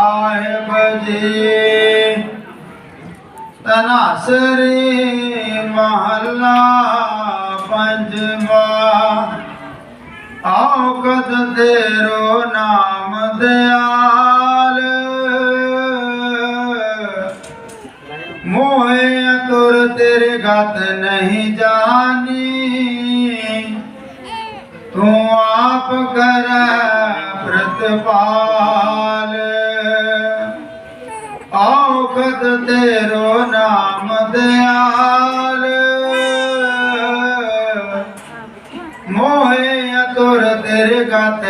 ਸਾਹਿਬ ਜੀ ਤਨਾਸਰੀ ਮਹੱਲਾ ਪੰਜਵਾ। ਆਓ ਕਦ ਤੇਰੋ ਨਾਮ ਦਿਆਲ। ਮੋਹੇ ਤੁਰ ਤੇਰੇ ਗਤ ਨਹੀਂ ਜਾਣੀ। ਤੂੰ ਆਪ ਕਰ ਪ੍ਰਤਪਾ आउ तेरो नाम दयाल। मोहे अतुर तेरे कथ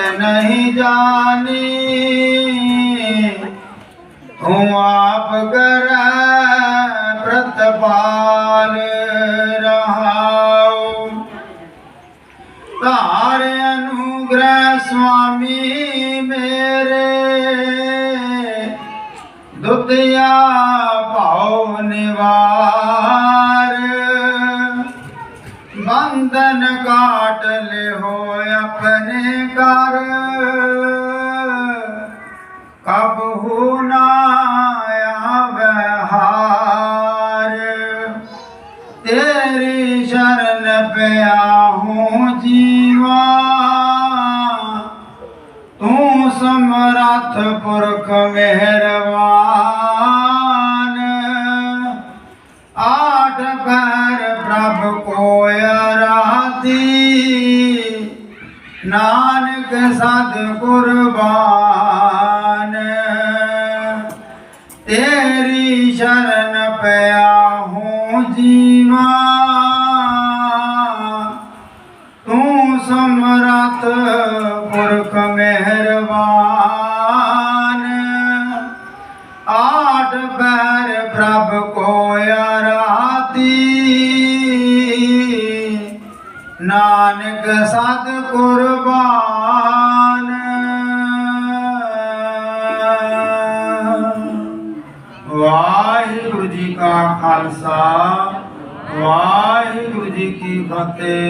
नत पाल रह तारे अनुग्रह स्वामी ਦੁਤਿਆ ਭਾਉ ਨਿਵਾਰ। ਬੰਧਨ ਕਾਟ ਲਿਓ ਆਪਣੇ ਕਰ ਕਬਹੂ ਨਾ ਆਵੇ ਹਾਰ। ਤੇਰੀ ਸ਼ਰਨ ਪਿਆ ਹੂੰ ਜੀਵਾ। ਸਮਰੱਥ ਪੁਰਖ ਮਿਹਰਬਾਨ। ਆਠ ਪੈਰ ਪ੍ਰਭ ਕੋਇ ਰਾਤੀ ਨਾਨਕ ਸਦ ਕੁਰਬਾਨ ਤੇਰੀ ਸ਼ਰਨ ਪਿਆ ਆਠ ਪੈਰ ਪ੍ਰਭ ਕੋ ਰਾਤੀ। ਨਾਨਕ ਸਦ ਕੁਰਬਾਨ। ਵਾਹਿਗੁਰੂ ਜੀ ਕਾ ਖਾਲਸਾ, ਵਾਹਿਗੁਰੂ ਜੀ ਕੀ ਫਤਿਹ।